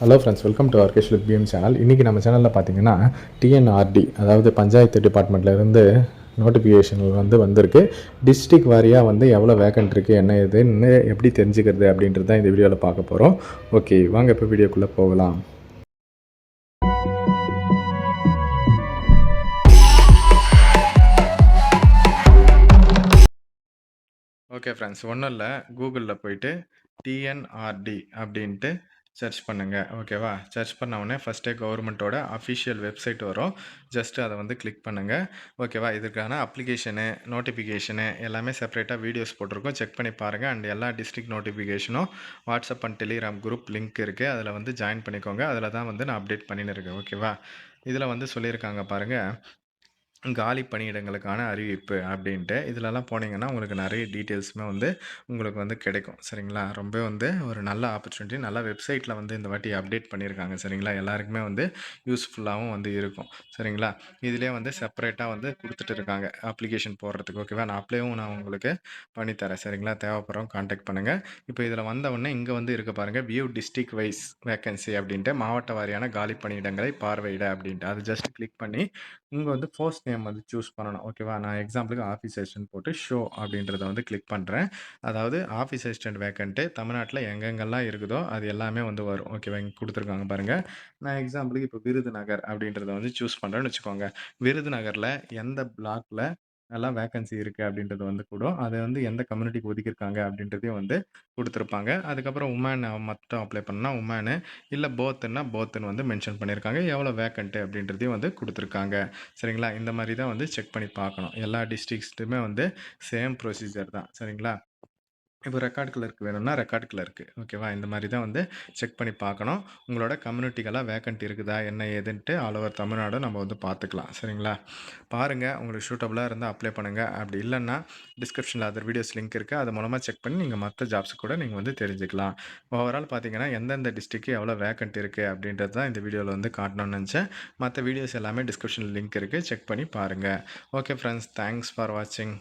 Hello friends welcome to ஆர்கேஷ் PM channel இன்றைக்கி நம்ம சேனலில் பார்த்தீங்கன்னா டிஎன்ஆர்டி அதாவது பஞ்சாயத்து டிபார்ட்மெண்ட்லேருந்து நோட்டிஃபிகேஷன் வந்து வந்திருக்கு. டிஸ்ட்ரிக் வாரியாக வந்து எவ்வளோ வேக்கன்ட் இருக்குது என்ன ஏதுன்னு எப்படி தெரிஞ்சுக்கிறது அப்படின்றது தான் இந்த வீடியோவில் பார்க்க போகிறோம் ஓகே வாங்க இப்போ வீடியோக்குள்ளே போகலாம். ஓகே ஃப்ரெண்ட்ஸ் ஒன்றும் இல்லை கூகுளில் போயிட்டு டிஎன்ஆர்டி அப்படின்ட்டு சர்ச் பண்ணுங்கள் ஓகேவா சர்ச் பண்ண உடனே ஃபஸ்ட்டே கவர்மெண்ட்டோட அஃபிஷியல் வெப்சைட் வரும். ஜஸ்ட்டு அதை வந்து கிளிக் பண்ணுங்கள் ஓகேவா இதுக்கான அப்ளிகேஷனு நோட்டிஃபிகேஷனு எல்லாமே செப்பரேட்டாக வீடியோஸ் போட்டிருக்கோம். செக் பண்ணி பாருங்கள் அண்ட் எல்லா district நோட்டிஃபிகேஷனும் WhatsApp and Telegram group link இருக்குது அதில் வந்து ஜாயின் பண்ணிக்கோங்க. அதில் தான் வந்து நான் அப்டேட் பண்ணின்னு இருக்கேன். ஓகேவா இதில் வந்து சொல்லியிருக்காங்க பாருங்கள் காலி பணியிடங்களுக்கான அறிவிப்பு அப்படின்ட்டு இதிலலாம் போனீங்கன்னா உங்களுக்கு நிறைய டீட்டெயில்ஸுமே வந்து உங்களுக்கு வந்து கிடைக்கும். சரிங்களா? ரொம்ப வந்து ஒரு நல்ல ஆப்பர்ச்சுனிட்டி நல்ல வெப்சைட்டில் வந்து இந்த வாட்டி அப்டேட் பண்ணியிருக்காங்க. சரிங்களா? எல்லாருக்குமே வந்து யூஸ்ஃபுல்லாகவும் வந்து இருக்கும். சரிங்களா? இதிலே வந்து செப்பரேட்டாக வந்து கொடுத்துட்டு இருக்காங்க அப்ளிகேஷன் போடுறதுக்கு. ஓகேவா? நான் அப்ளையும் நான் உங்களுக்கு பண்ணித்தரேன். சரிங்களா? தேவைப்படுறோம் காண்டாக்ட் பண்ணுங்கள் இப்போ இதில் வந்த உடனே இங்கே வந்து இருக்க பாருங்கள் வியூ டிஸ்ட்ரிக்ட் வைஸ் வேக்கன்சி அப்படின்ட்டு மாவட்ட வாரியான காலி பணியிடங்களை பார்வையிட அப்படின்ட்டு. அது ஜஸ்ட் கிளிக் பண்ணி இங்கே வந்து போஸ்ட் நேம் வந்து சூஸ் பண்ணணும். ஓகேவா நான் எக்ஸாம்பிளுக்கு ஆஃபீஸ் அசிஸ்டன்ட் போட்டு ஷோ அப்படின்றத வந்து கிளிக் பண்ணுறேன் அதாவது ஆஃபீஸ் அசிஸ்டன்ட் வேக்கண்ட்டு தமிழ்நாட்டில் எங்கெங்கெல்லாம் இருக்குதோ அது எல்லாமே வந்து வரும். ஓகேவா இங்கே கொடுத்துருக்காங்க பாருங்கள் நான் எக்ஸாம்பிளுக்கு இப்போ விருதுநகர் அப்படின்றத வந்து சூஸ் பண்ணுறேன்னு வச்சுக்கோங்க. விருதுநகரில் எந்த பிளாக்ல நல்லா வேக்கன்சி இருக்குது அப்படின்றது வந்து கூட அதை வந்து எந்த கம்யூனிட்டிக்கு ஒதுக்கியிருக்காங்க அப்படின்றதையும் வந்து கொடுத்துருப்பாங்க. அதுக்கப்புறம் உமன் மட்டும் அப்ளை பண்ணால் உமனு இல்லை போத்துன்னா போத்துன்னு வந்து மென்ஷன் பண்ணியிருக்காங்க. எவ்வளோ வேக்கண்ட்டு அப்படின்றதையும் வந்து கொடுத்துருக்காங்க. சரிங்களா? இந்த மாதிரி தான் வந்து செக் பண்ணி பார்க்கணும். எல்லா டிஸ்ட்ரிக்ஸ்ட்டுமே வந்து சேம் ப்ரொசீஜர் தான். சரிங்களா? இப்போ ரெக்கார்ட் கிளர்க் வேணும்னா ரெக்கார்ட் கிளர்க்கு ஓகேவா இந்த மாதிரி தான் வந்து செக் பண்ணி பார்க்கணும். உங்களோட கம்யூனிட்டிக்கெல்லாம் வேக்கண்ட் இருக்குதா? என்ன ஏதுன்ட்டு ஆல் ஓவர் தமிழ்நாடு நம்ம வந்து பார்த்துக்கலாம். சரிங்களா? பாருங்கள் உங்களுக்கு சூட்டபுளாக இருந்தால் அப்ளை பண்ணுங்கள் அப்படி இல்லைன்னா டிஸ்கிரிப்ஷனில் அதர் வீடியோஸ் லிங்க் இருக்குது அது மூலமாக செக் பண்ணி நீங்கள் மற்ற ஜாப்ஸ் கூட நீங்கள் வந்து தெரிஞ்சுக்கலாம். ஓவரால் பார்த்தீங்கன்னா எந்தெந்த டிஸ்ட்ரிக்கு எவ்வளோ வேக்கண்ட் இருக்குது அப்படின்றது தான் இந்த வீடியோவில் வந்து காட்டணும்னு நினச்சேன். மற்ற வீடியோஸ் எல்லாமே டிஸ்கிரிப்ஷனில் லிங்க் இருக்குது செக் பண்ணி பாருங்கள் ஓகே ஃப்ரெண்ட்ஸ் தேங்க்ஸ் ஃபார் வாட்சிங்